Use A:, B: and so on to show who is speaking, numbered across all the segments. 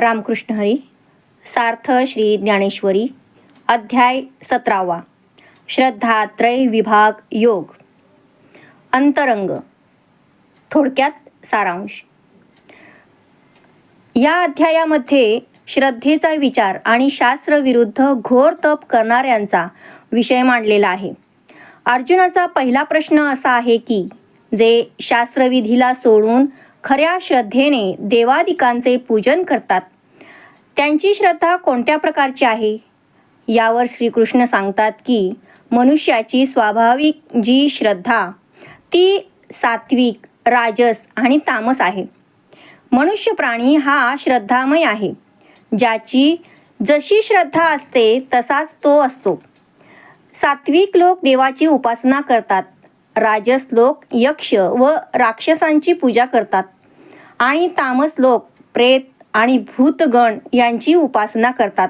A: रामकृष्ण हरी सार्थ श्री ज्ञानेश्वरी अध्याय सतरावा श्रद्धात्रय विभाग योग. अंतरंग. थोडक्यात सारांश. या अध्यायामध्ये श्रद्धेचा विचार आणि शास्त्रविरुद्ध घोर तप करणाऱ्यांचा विषय मांडलेला आहे. अर्जुनाचा पहिला प्रश्न असा आहे की जे शास्त्रविधीला सोडून खऱ्या श्रद्धेने देवादिकांचे पूजन करतात. त्यांची श्रद्धा कोणत्या प्रकारची आहे? यावर श्रीकृष्ण सांगतात की मनुष्याची स्वाभाविक जी श्रद्धा ती सात्विक राजस आणि तामस आहे. मनुष्य प्राणी हा श्रद्धामय आहे. ज्याची जशी श्रद्धा असते तसाच तो असतो. सात्विक लोक देवाची उपासना करतात. राजस लोक यक्ष व राक्षसांची पूजा करतात. आणि तामस लोक प्रेत आणि भूतगण यांची उपासना करतात.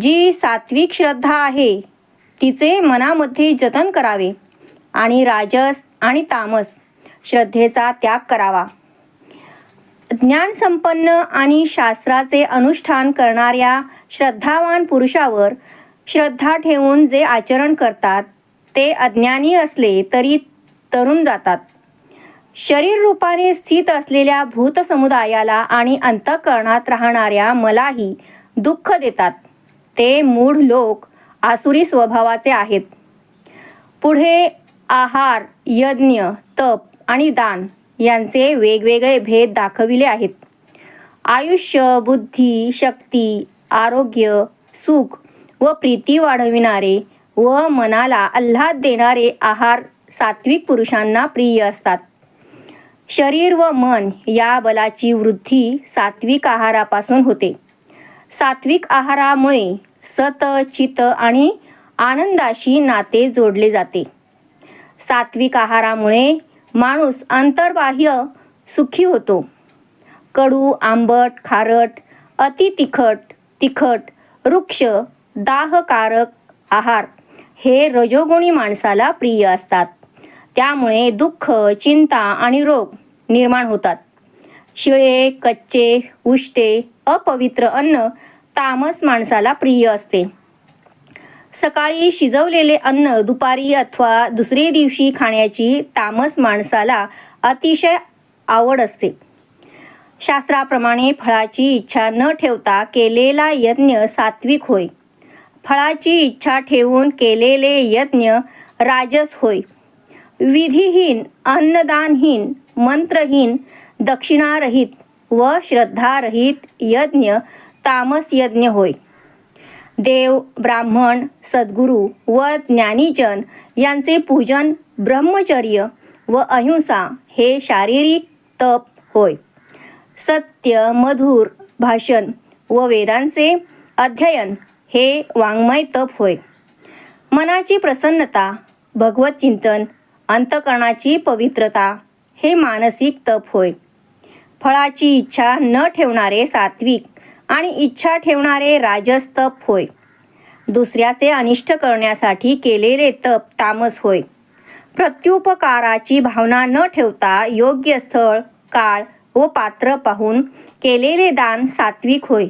A: जी सात्विक श्रद्धा आहे तिचे मनामध्ये जतन करावे आणि राजस आणि तामस श्रद्धेचा त्याग करावा. ज्ञानसंपन्न आणि शास्त्राचे अनुष्ठान करणाऱ्या श्रद्धावान पुरुषावर श्रद्धा ठेवून जे आचरण करतात ते अज्ञानी असले तरी तरुण जातात. शरीर रूपाने स्थित असलेल्या भूत समुदायाला आणि अंतःकरणात राहणाऱ्या मलाही दुःख देतात. ते मूढ लोक आसुरी स्वभावाचे आहेत. पुढे आहार यज्ञ तप आणि दान यांचे वेगवेगळे भेद दाखविले आहेत. आयुष्य बुद्धी शक्ती आरोग्य सुख व प्रीती वाढविणारे व मनाला आल्हाद देणारे आहार सात्विक पुरुषांना प्रिय असतात. शरीर व मन या बलाची वृद्धी सात्विक आहारापासून होते. सात्विक आहारामुळे सत चित आणि आनंदाशी नाते जोडले जाते. सात्विक आहारामुळे माणूस अंतर्बाह्य सुखी होतो. कडू आंबट खारट अति तिखट तिखट रुक्ष दाहकारक आहार हे रजोगुणी माणसाला प्रिय असतात. त्यामुळे दुःख चिंता आणि रोग निर्माण होतात. शिळे कच्चे उष्टे अपवित्र अन्न तामस माणसाला प्रिय असते. सकाळी शिजवलेले अन्न दुपारी अथवा दुसरे दिवशी खाण्याची तामस माणसाला अतिशय आवड असते. शास्त्राप्रमाणे फळाची इच्छा न ठेवता केलेला यज्ञ सात्विक होय. फळाची इच्छा ठेवून केलेले यज्ञ राजस होय. विधिहीन अन्नदानहीन मंत्रहीन दक्षिणारहित व श्रद्धारहित यज्ञ तामस यज्ञ होय. देव ब्राह्मण सद्गुरू व ज्ञानीजन यांचे पूजन ब्रह्मचर्य व अहिंसा हे शारीरिक तप होय. सत्य मधुर भाषण व वेदांचे अध्ययन हे वाङ्मय तप होय. मनाची प्रसन्नता भगवत चिंतन अंतकरणाची पवित्रता हे मानसिक तप होय. फळाची इच्छा न ठेवणारे सात्विक आणि इच्छा ठेवणारे राजस तप होय. दुसऱ्याचे अनिष्ट करण्यासाठी केलेले तप तामस होय. प्रत्युपकाराची भावना न ठेवता योग्य स्थळ काळ व पात्र पाहून केलेले दान सात्विक होय.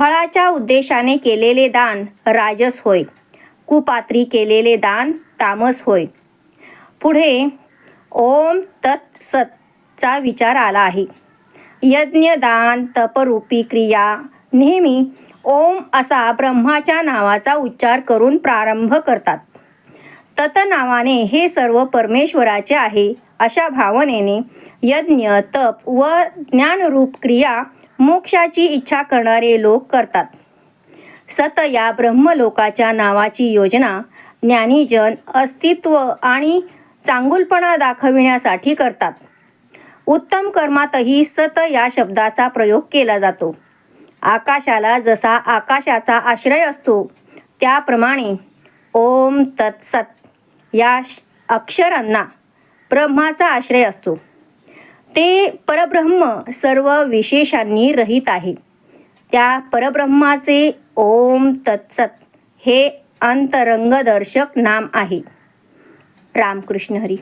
A: फळाच्या उद्देशाने केलेले दान राजस होय. कुपात्री केलेले दान तामस होय. पुढे ओम तत् सतचा विचार आला आहे. यज्ञदान तपरूपी क्रिया नेहमी ओम असा ब्रह्माच्या नावाचा उच्चार करून प्रारंभ करतात. तत नावाने हे सर्व परमेश्वराचे आहे अशा भावनेने यज्ञ तप व ज्ञानरूप क्रिया मोक्षाची इच्छा करणारे लोक करतात. सत या ब्रह्मलोकाच्या नावाची योजना ज्ञानीजन अस्तित्व आणि चांगुलपणा दाखविण्यासाठी करतात. उत्तम कर्मातही सत या शब्दाचा प्रयोग केला जातो. आकाशाला जसा आकाशाचा आश्रय असतो त्याप्रमाणे ओम तत्सत या श- अक्षरांना ब्रह्माचा आश्रय असतो. ते परब्रह्म सर्व विशेषांनी रहित आहे. त्या परब्रह्माचे ओम तत्सत हे अंतरंगदर्शक नाम आहे. रामकृष्ण हरी.